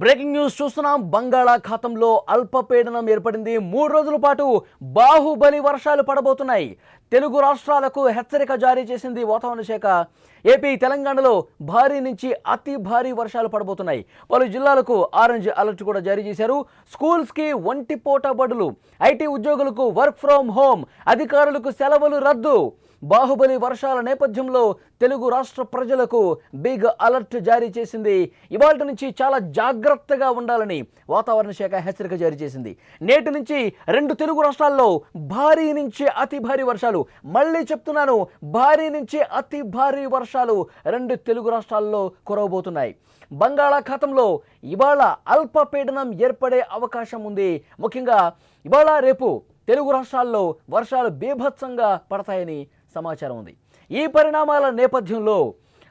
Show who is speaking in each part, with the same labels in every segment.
Speaker 1: Breaking news చూస్తున్నాం. బంగాళాఖాతంలో అల్పపీడనం ఏర్పడింది. మూడు రోజుల పాటు బాహుబలి వర్షాలు పడబోతున్నాయి. తెలుగు రాష్ట్రాలకు హెచ్చరిక జారీ చేసింది వాతావరణ శాఖ. ఏపీ తెలంగాణలో భారీ నుంచి అతి భారీ వర్షాలు పడబోతున్నాయి. పలు జిల్లాలకు ఆరెంజ్ అలర్ట్ కూడా జారీ చేశారు. స్కూల్స్కి ఒంటిపూట బడులు. ఐటీ ఉద్యోగులకు వర్క్ ఫ్రమ్ హోమ్. అధికారులకు సెలవులు రద్దు. బాహుబలి వర్షాల నేపథ్యంలో తెలుగు రాష్ట్ర ప్రజలకు బిగ్ అలర్ట్ జారీ చేసింది. ఇవాళ నుంచి చాలా జాగ్రత్తగా ఉండాలని వాతావరణ శాఖ హెచ్చరిక జారీ చేసింది. నేటి నుంచి రెండు తెలుగు రాష్ట్రాల్లో భారీ నుంచి అతి భారీ వర్షాలు. మళ్ళీ చెప్తున్నాను భారీ నుంచి అతి భారీ వర్షాలు రెండు తెలుగు రాష్ట్రాల్లో కురవబోతున్నాయి. బంగాళాఖాతంలో ఇవాళ అల్పపీడనం ఏర్పడే అవకాశం ఉంది. ముఖ్యంగా ఇవాళ రేపు తెలుగు రాష్ట్రాల్లో వర్షాలు బీభత్సంగా పడతాయని సమాచారం ఉంది. ఈ పరిణామాల నేపథ్యంలో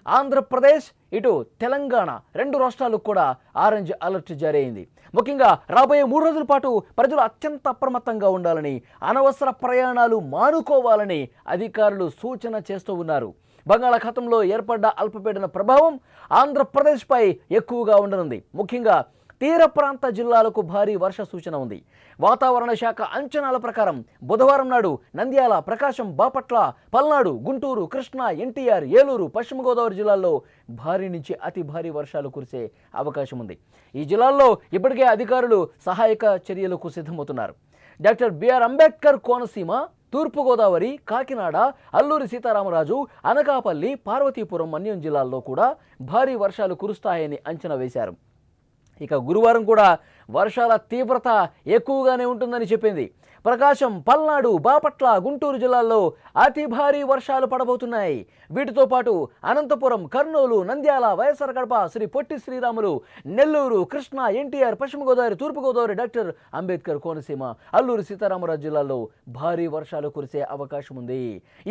Speaker 1: ఆంధ్రప్రదేశ్ ఇటు తెలంగాణ రెండు రాష్ట్రాలకు కూడా ఆరెంజ్ అలర్ట్ జారీ అయింది ముఖ్యంగా రాబోయే మూడు రోజుల పాటు ప్రజలు అత్యంత అప్రమత్తంగా ఉండాలని అనవసర ప్రయాణాలు మానుకోవాలని అధికారులు సూచన చేస్తూ ఉన్నారు. బంగాళాఖాతంలో ఏర్పడ్డ అల్పపీడన ప్రభావం ఆంధ్రప్రదేశ్పై ఎక్కువగా ఉండనుంది. ముఖ్యంగా తీర ప్రాంత జిల్లాలకు భారీ వర్ష సూచన ఉంది. వాతావరణ శాఖ అంచనాల ప్రకారం బుధవారం నాడు నంద్యాల ప్రకాశం బాపట్ల పల్నాడు గుంటూరు కృష్ణా ఎన్టీఆర్ ఏలూరు పశ్చిమ గోదావరి జిల్లాల్లో భారీ నుంచి అతి భారీ వర్షాలు కురిసే అవకాశం ఉంది. ఈ జిల్లాల్లో ఇప్పటికే అధికారులు సహాయక చర్యలకు సిద్ధమవుతున్నారు. Doctor B R Ambedkar Konaseema Thoorpu Godavari Kakinada Alluri Sitaramaraju Anakapalli Parvathipuram Manyam జిల్లాల్లో కూడా భారీ వర్షాలు కురుస్తాయని అంచనా వేశారు. ఇక గురువారం కూడా వర్షాల తీవ్రత ఎక్కువగానే ఉంటుందని చెప్పింది. ప్రకాశం పల్నాడు బాపట్ల గుంటూరు జిల్లాల్లో అతి భారీ వర్షాలు పడబోతున్నాయి. వీటితో పాటు అనంతపురం కర్నూలు నంద్యాల వైఎస్ఆర్ కడప శ్రీ పొట్టి శ్రీరాములు నెల్లూరు కృష్ణా ఎన్టీఆర్ పశ్చిమ గోదావరి తూర్పు గోదావరి డాక్టర్ అంబేద్కర్ కోనసీమ అల్లూరు సీతారామరాజు జిల్లాల్లో భారీ వర్షాలు కురిసే అవకాశం ఉంది.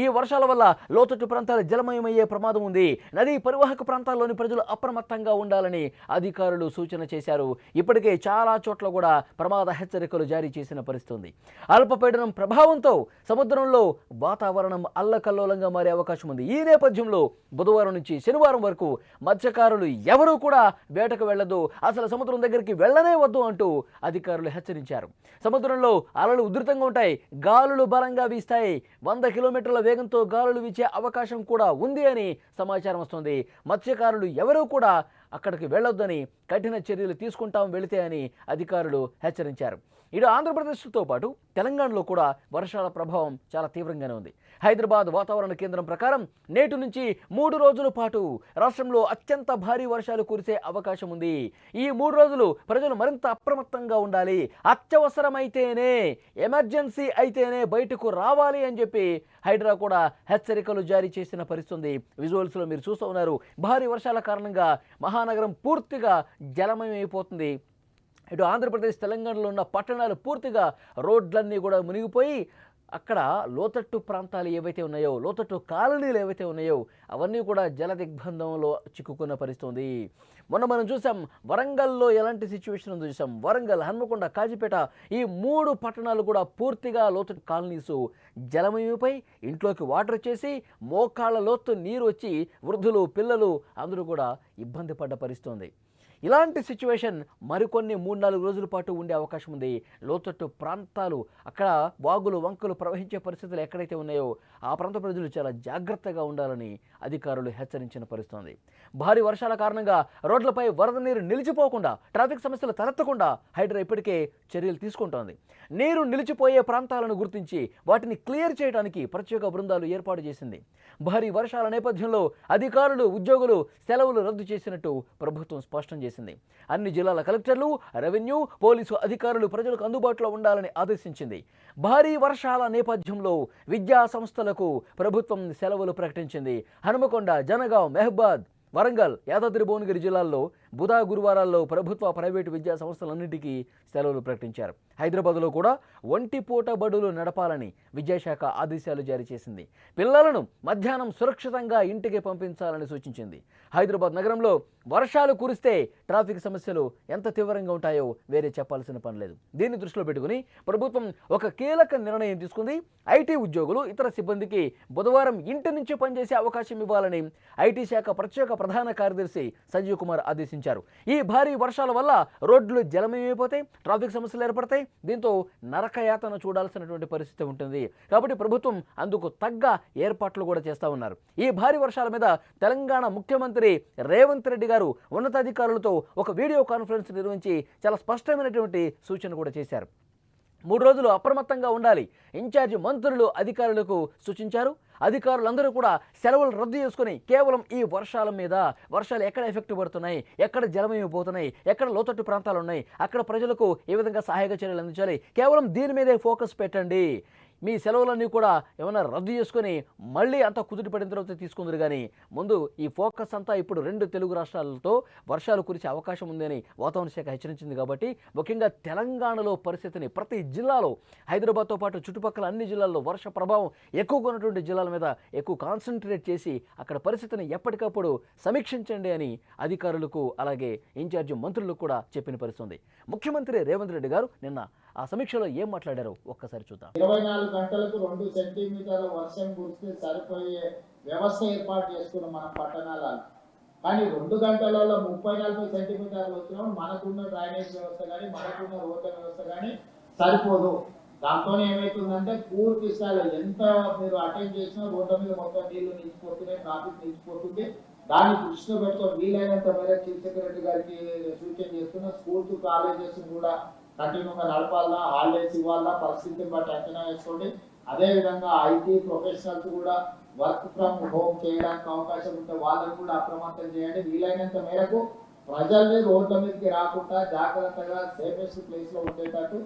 Speaker 1: ఈ వర్షాల వల్ల లోతట్టు ప్రాంతాలు జలమయమయ్యే ప్రమాదం ఉంది. నదీ పరివాహక ప్రాంతాల్లోని ప్రజలు అప్రమత్తంగా ఉండాలని అధికారులు సూచన చేశారు. ఇప్పటికే చాలా చోట్ల కూడా ప్రమాద హెచ్చరికలు జారీ చేసిన పరిస్థితి ఉంది అల్పపీడనం ప్రభావంతో సముద్రంలో వాతావరణం అల్లకల్లోలంగా మారే అవకాశం ఉంది. ఈ నేపథ్యంలో బుధవారం నుంచి శనివారం వరకు మత్స్యకారులు ఎవరూ కూడా వేటకు వెళ్ళదు. అసలు సముద్రం దగ్గరికి వెళ్ళనే వద్దు అంటూ అధికారులు హెచ్చరించారు. సముద్రంలో అలలు ఉధృతంగా ఉంటాయి. గాలులు బలంగా వీస్తాయి. వంద కిలోమీటర్ల వేగంతో గాలులు వీచే అవకాశం కూడా ఉంది అని సమాచారం వస్తుంది. మత్స్యకారులు ఎవరూ కూడా అక్కడికి వెళ్ళొద్దని కఠిన చర్యలు తీసుకుంటాం వెళితే అని అధికారులు హెచ్చరించారు. ఇటు ఆంధ్రప్రదేశ్తో పాటు తెలంగాణలో కూడా వర్షాల ప్రభావం చాలా తీవ్రంగానే ఉంది. హైదరాబాద్ వాతావరణ కేంద్రం ప్రకారం నేటి నుంచి మూడు రోజుల పాటు రాష్ట్రంలో అత్యంత భారీ వర్షాలు కురిసే అవకాశం ఉంది. ఈ మూడు రోజులు ప్రజలు మరింత అప్రమత్తంగా ఉండాలి. అత్యవసరమైతేనే ఎమర్జెన్సీ అయితేనే బయటకు రావాలి అని చెప్పి హైడ్రా కూడా హెచ్చరికలు జారీ చేసిన పరిస్థితుంది. విజువల్స్లో మీరు చూస్తూ ఉన్నారు. భారీ వర్షాల కారణంగా మహానగరం పూర్తిగా జలమయమైపోతుంది. ఇటు ఆంధ్రప్రదేశ్ తెలంగాణలో ఉన్న పట్టణాలు పూర్తిగా రోడ్లన్నీ కూడా మునిగిపోయి అక్కడ లోతట్టు ప్రాంతాలు ఏవైతే ఉన్నాయో లోతట్టు కాలనీలు ఏవైతే ఉన్నాయో అవన్నీ కూడా జల దిగ్బంధంలో చిక్కుకున్న పరిస్థితుంది. మొన్న మనం చూసాం వరంగల్లో ఎలాంటి సిచ్యువేషన్ ఉందో చూసాం. వరంగల్ హన్మకొండ కాజీపేట ఈ మూడు పట్టణాలు కూడా పూర్తిగా లోతట్టు కాలనీస్ జలమయమై ఇంట్లోకి వాటర్ వచ్చేసి మోకాళ్ళ లోతు నీరు వచ్చి వృద్ధులు పిల్లలు అందరూ కూడా ఇబ్బంది పడ్డ పరిస్థితి ఉంది. ఇలాంటి సిచ్యువేషన్ మరికొన్ని మూడు నాలుగు రోజుల పాటు ఉండే అవకాశం ఉంది. లోతట్టు ప్రాంతాలు అక్కడ వాగులు వంకలు ప్రవహించే పరిస్థితులు ఎక్కడైతే ఉన్నాయో ఆ ప్రాంత ప్రజలు చాలా జాగ్రత్తగా ఉండాలని అధికారులు హెచ్చరించిన పరిస్థితి ఉంది. భారీ వర్షాల కారణంగా రోడ్లపై వరద నీరు నిలిచిపోకుండా ట్రాఫిక్ సమస్యలు తలెత్తకుండా హైడ్రా ఇప్పటికే చర్యలు తీసుకుంటోంది. నీరు నిలిచిపోయే ప్రాంతాలను గుర్తించి వాటిని క్లియర్ చేయడానికి ప్రత్యేక బృందాలు ఏర్పాటు చేసింది. భారీ వర్షాల నేపథ్యంలో అధికారులు ఉద్యోగులు సెలవులు రద్దు చేసినట్టు ప్రభుత్వం స్పష్టం చేసింది. అన్ని జిల్లాల కలెక్టర్లు రెవెన్యూ పోలీసు అధికారులు ప్రజలకు అందుబాటులో ఉండాలని ఆదేశించింది. భారీ వర్షాల నేపథ్యంలో విద్యా సంస్థలకు ప్రభుత్వం సెలవులు ప్రకటించింది. హనుమకొండ జనగాం మెహబాద్ వరంగల్ యాదాద్రి భువనగిరి జిల్లాల్లో బుధ గురువారాల్లో ప్రభుత్వ ప్రైవేటు విద్యా సంస్థలన్నింటికీ సెలవులు ప్రకటించారు. హైదరాబాద్లో కూడా ఒంటి పూట బడులు నడపాలని విద్యాశాఖ ఆదేశాలు జారీ చేసింది. పిల్లలను మధ్యాహ్నం సురక్షితంగా ఇంటికి పంపించాలని సూచించింది. హైదరాబాద్ నగరంలో వర్షాలు కురిస్తే ట్రాఫిక్ సమస్యలు ఎంత తీవ్రంగా ఉంటాయో వేరే చెప్పాల్సిన పని లేదు. దీన్ని దృష్టిలో పెట్టుకుని ప్రభుత్వం ఒక కీలక నిర్ణయం తీసుకుంది. ఐటీ ఉద్యోగులు ఇతర సిబ్బందికి బుధవారం ఇంటి నుంచి పనిచేసే అవకాశం ఇవ్వాలని ఐటీ శాఖ ప్రత్యేక ప్రధాన కార్యదర్శి సంజీవ్ కుమార్ ఆదేశించారు. ఈ భారీ వర్షాల వల్ల రోడ్లు జలమయమైపోతాయి ట్రాఫిక్ సమస్యలు ఏర్పడతాయి. దీంతో నరకయాతన చూడాల్సినటువంటి పరిస్థితి ఉంటుంది. కాబట్టి ప్రభుత్వం అందుకు తగ్గ ఏర్పాట్లు కూడా చేస్తా ఉన్నారు. ఈ భారీ వర్షాల మీద తెలంగాణ ముఖ్యమంత్రి రేవంత్ రెడ్డి గారు ఉన్నతాధికారులతో ఒక వీడియో కాన్ఫరెన్స్ నిర్వహించి చాలా స్పష్టమైనటువంటి సూచన కూడా చేశారు. మూడు రోజులు అప్రమత్తంగా ఉండాలి. ఇన్ఛార్జి మంత్రులు అధికారులకు సూచించారు. అధికారులందరూ కూడా సెలవులు రద్దు చేసుకుని కేవలం ఈ వర్షాల మీద వర్షాలు ఎక్కడ ఎఫెక్ట్ పడుతున్నాయి ఎక్కడ జలమైపోతున్నాయి ఎక్కడ లోతట్టు ప్రాంతాలు ఉన్నాయి అక్కడ ప్రజలకు ఏ విధంగా సహాయక చర్యలు అందించాలి కేవలం దీని మీదే ఫోకస్ పెట్టండి. మీ సెలవులన్నీ కూడా ఏమైనా రద్దు చేసుకొని మళ్ళీ అంతా కుదుటి పడిన తర్వాత తీసుకుందరు కానీ ముందు ఈ ఫోకస్ అంతా ఇప్పుడు రెండు తెలుగు రాష్ట్రాలతో వర్షాలు కురిసే అవకాశం ఉందని వాతావరణ శాఖ హెచ్చరించింది కాబట్టి ముఖ్యంగా తెలంగాణలో పరిస్థితిని ప్రతి జిల్లాలో హైదరాబాద్తో పాటు చుట్టుపక్కల అన్ని జిల్లాల్లో వర్ష ప్రభావం ఎక్కువగా ఉన్నటువంటి జిల్లాల మీద ఎక్కువ కాన్సన్ట్రేట్ చేసి అక్కడ పరిస్థితిని ఎప్పటికప్పుడు సమీక్షించండి అని అధికారులకు అలాగే ఇన్ఛార్జి మంత్రులకు కూడా చెప్పిన పరిస్థితి ఉంది. ముఖ్యమంత్రి రేవంత్ రెడ్డి గారు నిన్న ఆ సమీక్షలో ఏం మాట్లాడారో ఒక్కసారి చూద్దాం.
Speaker 2: ఇరవై నాలుగు గంటలకు రెండు సెంటీమీటర్ల వర్షం కురిస్తే సరిపోయే వ్యవస్థ ఏర్పాటు చేసుకున్నాం మన పట్టణాలలో. కానీ రెండు గంటలలో ముప్పై నలభై సెంటీమీటర్లు వచ్చినాం మనకున్న డ్రైనేజ్ వ్యవస్థ కానీ మనకున్న రోడ్ల వ్యవస్థ కానీ సరిపోదు. దాంతో ఏమవుతుందంటే పూర్తి స్థాయిలో ఎంత మీరు అటెండ్ చేసినా రోడ్ల మీద మొత్తం నీళ్ళు నిలిచిపోతున్నాయి ట్రాఫిక్ నిలిచిపోతుంది. దాన్ని దృష్టిలో పెట్టుకొని వీలైనంత మేరకు చీఫ్ సెక్రటరీ గారికి సూచన చేస్తున్న స్కూల్స్ కాలేజెస్ కూడా కంటిన్యూగా నడపాలన్నా హాలిడేస్ ఇవ్వాలన్నా పరిస్థితిని బట్టి అంచనా వేసుకోండి. అదే విధంగా ఐటీ ప్రొఫెషనల్స్ కూడా వర్క్ ఫ్రమ్ హోమ్ చేయడానికి అవకాశం ఉంటే వాళ్ళని కూడా అప్రమత్తం చేయండి. వీలైనంత మేరకు ప్రజల్ని రోడ్ల మీదకి రాకుండా జాగ్రత్తగా సేఫెస్ట్ ప్లేస్లో ఉండేటట్టు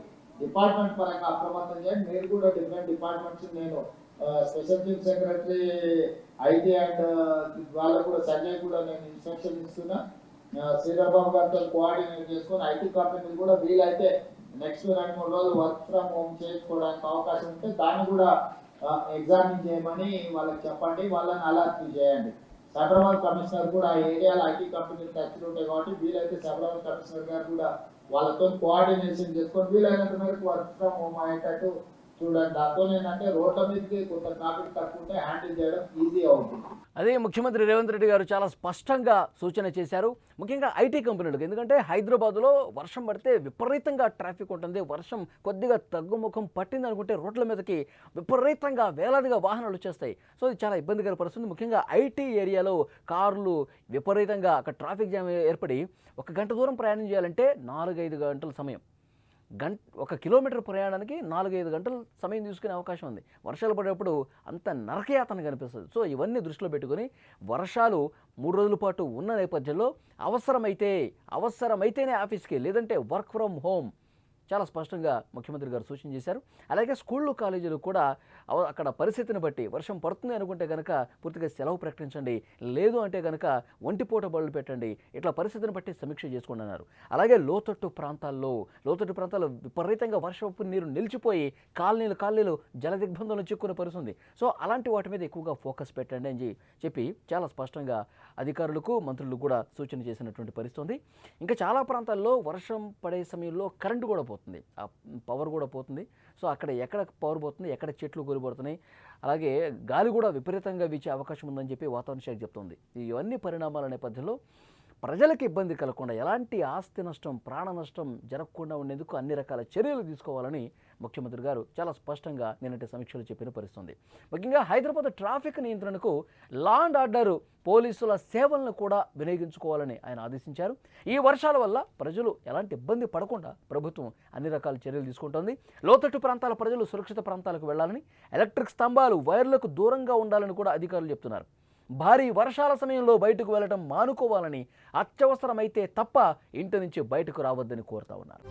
Speaker 2: డిపార్ట్మెంట్ పరంగా అప్రమత్తం చేయండి. మీరు కూడా డిఫరెంట్ డిపార్ట్మెంట్స్ నేను special chief secretary IT and వాళ్ళకు కూడా సంజయ్ కూడా నేను ఇన్స్ట్రక్షన్ ఇస్తున్నా. శ్రీరాబాబు గారితో కోఆర్డినేట్ చేసుకొని ఐటీ కంపెనీలు కూడా వీలైతే నెక్స్ట్ రెండు మూడు రోజులు వర్క్ ఫ్రమ్ హోమ్ చేసుకోవడానికి అవకాశం ఉంటే దాన్ని కూడా ఎగ్జామిన్ చేయమని వాళ్ళకి చెప్పండి. వాళ్ళని అలర్ట్ చేయండి. సైబరాబాద్ కమిషనర్ కూడా ఆ ఏరియాలో ఐటీ కంపెనీలు టచ్లు ఉంటాయి కాబట్టి వీలైతే సైబరాబాద్ కమిషనర్ గారు కూడా వాళ్ళతో కోఆర్డినేషన్ చేసుకొని వీలైనంత మేరకు వర్క్ ఫ్రమ్ హోమ్ అయ్యేటట్టు చూడండి దాంతో ఏంటంటే రోడ్ల మీదకి కొంత ట్రాఫిక్ తక్కువ ఉంటే హ్యాండిల్ చేయడం ఈజీ అవుతుంది
Speaker 1: అదే ముఖ్యమంత్రి రేవంత్ రెడ్డి గారు చాలా స్పష్టంగా సూచన చేశారు. ముఖ్యంగా ఐటీ కంపెనీలకు ఎందుకంటే హైదరాబాద్లో వర్షం పడితే విపరీతంగా ట్రాఫిక్ ఉంటుంది. వర్షం కొద్దిగా తగ్గుముఖం పట్టింది అనుకుంటే రోడ్ల మీదకి విపరీతంగా వేలాదిగా వాహనాలు వచ్చేస్తాయి. సో ఇది చాలా ఇబ్బందికర పరిస్థితి. ముఖ్యంగా ఐటీ ఏరియాలో కార్లు విపరీతంగా అక్కడ ట్రాఫిక్ జామ్ ఏర్పడి ఒక గంట దూరం ప్రయాణం చేయాలంటే నాలుగైదు గంటల సమయం. గంట ఒక కిలోమీటర్ ప్రయాణానికి నాలుగైదు గంటలు సమయం తీసుకునే అవకాశం ఉంది. వర్షాలు పడేటప్పుడు అంత నరకయాతన కనిపిస్తుంది సో ఇవన్నీ దృష్టిలో పెట్టుకొని వర్షాలు మూడు రోజుల పాటు ఉన్న నేపథ్యంలో అవసరమైతే అవసరమైతేనే ఆఫీస్కి లేదంటే వర్క్ ఫ్రమ్ హోమ్ చాలా స్పష్టంగా ముఖ్యమంత్రి గారు సూచన చేశారు. అలాగే స్కూళ్ళు కాలేజీలు కూడా అక్కడ పరిస్థితిని బట్టి వర్షం పడుతుంది అనుకుంటే కనుక పూర్తిగా సెలవు ప్రకటించండి. లేదు అంటే కనుక ఒంటిపూట బళ్ళు పెట్టండి. ఇట్లా పరిస్థితిని బట్టి సమీక్ష చేసుకోండి అన్నారు. అలాగే లోతట్టు ప్రాంతాల్లో లోతట్టు ప్రాంతాల్లో విపరీతంగా వర్షపు నీరు నిలిచిపోయి కాలనీలు కాలనీలు జల దిగ్బంధంలో చిక్కున్న పరిస్థితి ఉంది సో అలాంటి వాటి మీద ఎక్కువగా ఫోకస్ పెట్టండి అని చెప్పి చాలా స్పష్టంగా అధికారులకు మంత్రులకు కూడా సూచన చేసినటువంటి పరిస్థితి ఉంది ఇంకా చాలా ప్రాంతాల్లో వర్షం పడే సమయంలో కరెంటు కూడా పోతుంది. పోతుంది. ఆ పవర్ కూడా పోతుంది. సో అక్కడ ఎక్కడ పవర్ పోతుంది ఎక్కడ చెట్లు కూలిపోతున్నాయి అలాగే గాలి కూడా విపరీతంగా వీచే అవకాశం ఉందని చెప్పి వాతావరణ శాఖ చెప్తుంది. ఇవన్నీ పరిణామాల నేపథ్యంలో ప్రజలకు ఇబ్బంది కలగకుండా ఎలాంటి ఆస్తి నష్టం ప్రాణ నష్టం జరగకుండా ఉండేందుకు అన్ని రకాల చర్యలు తీసుకోవాలని ముఖ్యమంత్రి గారు చాలా స్పష్టంగా నిన్నటి సమీక్షలు చెప్పిన పరిస్థితుంది. ముఖ్యంగా హైదరాబాద్ ట్రాఫిక్ నియంత్రణకు లా అండ్ ఆర్డర్ పోలీసుల సేవలను కూడా వినియోగించుకోవాలని ఆయన ఆదేశించారు. ఈ వర్షాల వల్ల ప్రజలు ఎలాంటి ఇబ్బంది పడకుండా ప్రభుత్వం అన్ని రకాల చర్యలు తీసుకుంటోంది. లోతట్టు ప్రాంతాల ప్రజలు సురక్షిత ప్రాంతాలకు వెళ్ళాలని ఎలక్ట్రిక్ స్తంభాలు వైర్లకు దూరంగా ఉండాలని కూడా అధికారులు చెప్తున్నారు. భారీ వర్షాల సమయంలో బయటకు వెళ్ళడం మానుకోవాలని అత్యవసరమైతే తప్ప ఇంటి నుంచి బయటకు రావద్దని కోరుతా ఉన్నారు.